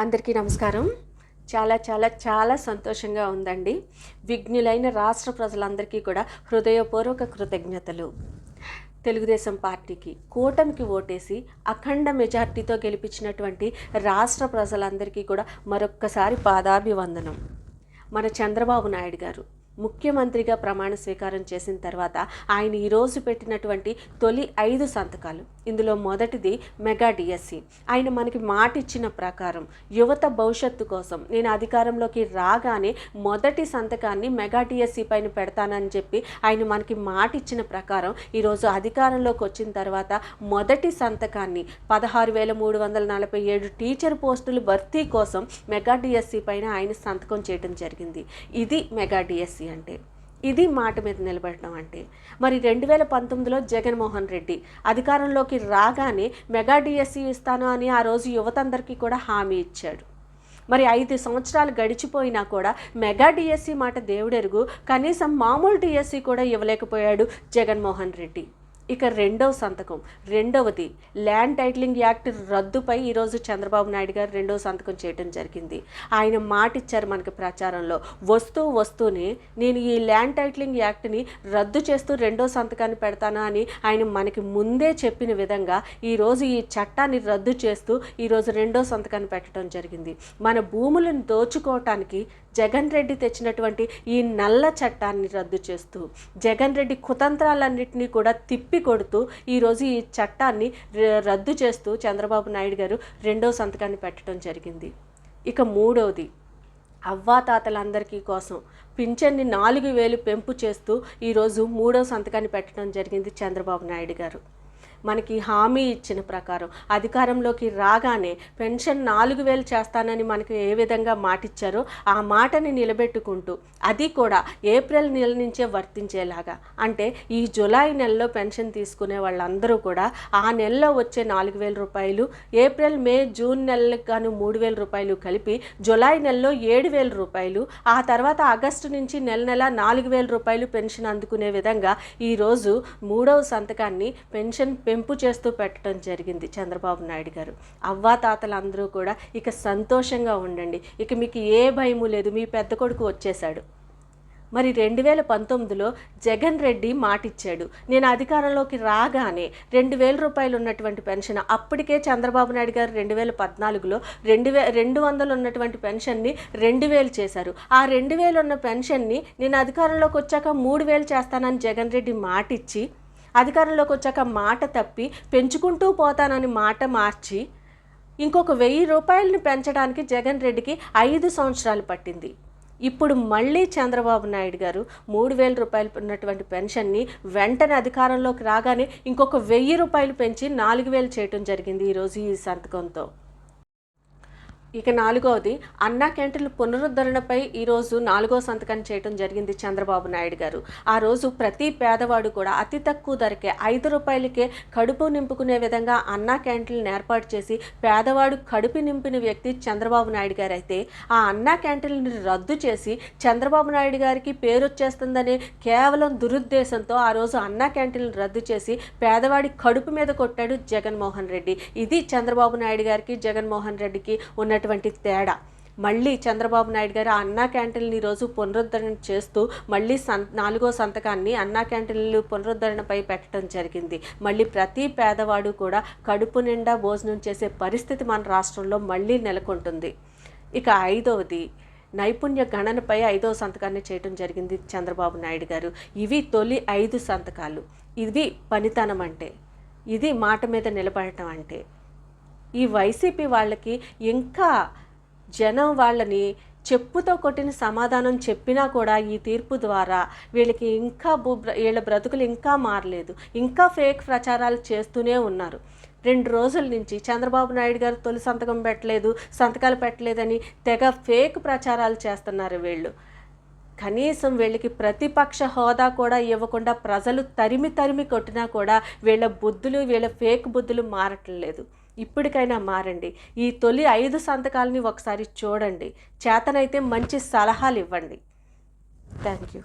అందరికీ నమస్కారం. చాలా చాలా చాలా సంతోషంగా ఉందండి. విఘ్నులైన రాష్ట్ర ప్రజలందరికీ కూడా హృదయపూర్వక కృతజ్ఞతలు. తెలుగుదేశం పార్టీకి కూటమికి ఓటేసి అఖండ మెజార్టీతో గెలిపించినటువంటి రాష్ట్ర ప్రజలందరికీ కూడా మరొక్కసారి పాదాభివందనం. మన చంద్రబాబు నాయుడు గారు ముఖ్యమంత్రిగా ప్రమాణ స్వీకారం చేసిన తర్వాత ఆయన ఈరోజు పెట్టినటువంటి తొలి ఐదు సంతకాలు. ఇందులో మొదటిది మెగా డిఎస్సి. ఆయన మనకి మాట ఇచ్చిన ప్రకారం యువత భవిష్యత్తు కోసం నేను అధికారంలోకి రాగానే మొదటి సంతకాన్ని మెగా డిఎస్సి పైన పెడతానని చెప్పి ఆయన మనకి మాట ఇచ్చిన ప్రకారం ఈరోజు అధికారంలోకి వచ్చిన తర్వాత మొదటి సంతకాన్ని పదహారు వేల మూడు వందల నలభై ఏడు టీచర్ పోస్టులు భర్తీ కోసం మెగా డిఎస్సి పైన ఆయన సంతకం చేయడం జరిగింది. ఇది మెగా డిఎస్సి. అంటే? ఇది మాట మీద నిలబెట్టడం అంటే? మరి రెండు వేల పంతొమ్మిదిలో జగన్మోహన్ రెడ్డి అధికారంలోకి రాగానే మెగా డిఎస్సి ఇస్తాను అని ఆ రోజు యువతందరికీ కూడా హామీ ఇచ్చాడు. మరి ఐదు సంవత్సరాలు గడిచిపోయినా కూడా మెగా డిఎస్సి మాట దేవుడెరుగు కనీసం మామూలు డిఎస్సి కూడా ఇవ్వలేకపోయాడు జగన్మోహన్ రెడ్డి. ఇక రెండవ సంతకం. రెండవది ల్యాండ్ టైటిలింగ్ యాక్ట్ రద్దుపై ఈరోజు చంద్రబాబు నాయుడు గారు రెండవ సంతకం చేయడం జరిగింది. ఆయన మాట ఇచ్చారు మనకి ప్రచారంలో. వస్తూ వస్తూనే నేను ఈ ల్యాండ్ టైటిలింగ్ యాక్ట్ని రద్దు చేస్తూ రెండో సంతకాన్ని పెడతాను అని ఆయన మనకి ముందే చెప్పిన విధంగా ఈరోజు ఈ చట్టాన్ని రద్దు చేస్తూ ఈరోజు రెండో సంతకాన్ని పెట్టడం జరిగింది. మన భూములను దోచుకోవటానికి జగన్ రెడ్డి తెచ్చినటువంటి ఈ నల్ల చట్టాన్ని రద్దు చేస్తూ జగన్ రెడ్డి కుతంత్రాలన్నింటినీ కూడా తిప్పి కొడుతూ ఈరోజు ఈ చట్టాన్ని ర- రద్దు చేస్తూ చంద్రబాబు నాయుడు గారు రెండో సంతకాన్ని పెట్టడం జరిగింది. ఇక మూడవది అవ్వాతాతలందరికీ కోసం పింఛన్ని నాలుగు వేలు పెంపు చేస్తూ ఈరోజు మూడో సంతకాన్ని పెట్టడం జరిగింది చంద్రబాబు నాయుడు గారు. మనకి హామీ ఇచ్చిన ప్రకారం అధికారంలోకి రాగానే పెన్షన్ నాలుగు వేలు చేస్తానని మనకు ఏ విధంగా మాటిచ్చారో ఆ మాటని నిలబెట్టుకుంటూ అది కూడా ఏప్రిల్ నెల నుంచే వర్తించేలాగా. అంటే ఈ జులై నెలలో పెన్షన్ తీసుకునే వాళ్ళందరూ కూడా ఆ నెలలో వచ్చే నాలుగు వేల రూపాయలు ఏప్రిల్ మే జూన్ నెలలకు గాను మూడు వేల రూపాయలు కలిపి జులై నెలలో ఏడు వేల రూపాయలు ఆ తర్వాత ఆగస్టు నుంచి నెల నెల నాలుగు వేల రూపాయలు పెన్షన్ అందుకునే విధంగా ఈరోజు మూడవ సంతకాన్ని పెన్షన్ పెంపు చేస్తూ పెట్టడం జరిగింది చంద్రబాబు నాయుడు గారు. అవ్వాతాతలందరూ కూడా ఇక సంతోషంగా ఉండండి. ఇక మీకు ఏ భయము లేదు. మీ పెద్ద కొడుకు వచ్చేశాడు. మరి రెండు వేల పంతొమ్మిదిలో జగన్ రెడ్డి మాటిచ్చాడు. నేను అధికారంలోకి రాగానే రెండు వేల రూపాయలు ఉన్నటువంటి పెన్షన్ అప్పటికే చంద్రబాబు నాయుడు గారు రెండు వేల పద్నాలుగులో రెండు వే రెండు వందలు ఉన్నటువంటి పెన్షన్ని రెండు వేలు చేశారు. ఆ రెండు వేలు ఉన్న పెన్షన్ని నేను అధికారంలోకి వచ్చాక మూడు వేలు చేస్తానని జగన్ రెడ్డి మాటిచ్చి అధికారంలోకి వచ్చాక మాట తప్పి పెంచుకుంటూ పోతానని మాట మార్చి ఇంకొక వెయ్యి రూపాయలని పెంచడానికి జగన్ రెడ్డికి ఐదు సంవత్సరాలు పట్టింది. ఇప్పుడు మళ్ళీ చంద్రబాబు నాయుడు గారు మూడు వేల రూపాయలు ఉన్నటువంటి పెన్షన్ని వెంటనే అధికారంలోకి రాగానే ఇంకొక వెయ్యి రూపాయలు పెంచి నాలుగు వేలు చేయటం జరిగింది ఈరోజు ఈ సంతకంతో. ఇక నాలుగవది అన్నా క్యాంటీన్ల పునరుద్ధరణపై ఈరోజు నాలుగో సంతకం చేయడం జరిగింది చంద్రబాబు నాయుడు గారు. ఆ రోజు ప్రతి పేదవాడు కూడా అతి తక్కువ ధరకే ఐదు రూపాయలకే కడుపు నింపుకునే విధంగా అన్నా క్యాంటీన్లను ఏర్పాటు చేసి పేదవాడు కడుపు నింపిన వ్యక్తి చంద్రబాబు నాయుడు గారు అయితే ఆ అన్నా క్యాంటీన్లను రద్దు చేసి చంద్రబాబు నాయుడు గారికి పేరు వచ్చేస్తుందనే కేవలం దురుద్దేశంతో ఆ రోజు అన్నా క్యాంటీన్లు రద్దు చేసి పేదవాడి కడుపు మీద కొట్టాడు జగన్మోహన్ రెడ్డి. ఇది చంద్రబాబు నాయుడు గారికి జగన్మోహన్ రెడ్డికి ఉన్నటువంటి తేడా. మళ్ళీ చంద్రబాబు నాయుడు గారు ఆ అన్నా క్యాంటీన్లు ఈరోజు పునరుద్ధరణ చేస్తూ మళ్ళీ సం నాలుగో సంతకాన్ని అన్నా క్యాంటీన్లు పునరుద్ధరణపై పెట్టడం జరిగింది. మళ్ళీ ప్రతి పేదవాడు కూడా కడుపు నిండా భోజనం చేసే పరిస్థితి మన రాష్ట్రంలో మళ్ళీ నెలకొంటుంది. ఇక ఐదవది నైపుణ్య గణనపై ఐదో సంతకాన్ని చేయడం జరిగింది చంద్రబాబు నాయుడు గారు. ఇవి తొలి ఐదు సంతకాలు. ఇది పనితనం అంటే ఇది మాట మీద నిలబడటం అంటే ఈ వైసీపీ వాళ్ళకి ఇంకా జనం వాళ్ళని చెప్పుతో కొట్టిన సమాధానం చెప్పినా కూడా ఈ తీర్పు ద్వారా వీళ్ళకి ఇంకా వీళ్ళ బ్రతుకులు ఇంకా మారలేదు ఇంకా ఫేక్ ప్రచారాలు చేస్తూనే ఉన్నారు. రెండు రోజుల నుంచి చంద్రబాబు నాయుడు గారు తొలి సంతకం పెట్టలేదు సంతకాలు పెట్టలేదని తెగ ఫేక్ ప్రచారాలు చేస్తున్నారు వీళ్ళు. కనీసం వీళ్ళకి ప్రతిపక్ష హోదా కూడా ఇవ్వకుండా ప్రజలు తరిమి తరిమి కొట్టినా కూడా వీళ్ళ బుద్ధులు వీళ్ళ ఫేక్ బుద్ధులు మారట్లేదు. ఇప్పటికైనా మారండి. ఈ తొలి ఐదు సంతకాలని ఒకసారి చూడండి. చేతనైతే మంచి సలహాలు ఇవ్వండి థ్యాంక్ యూ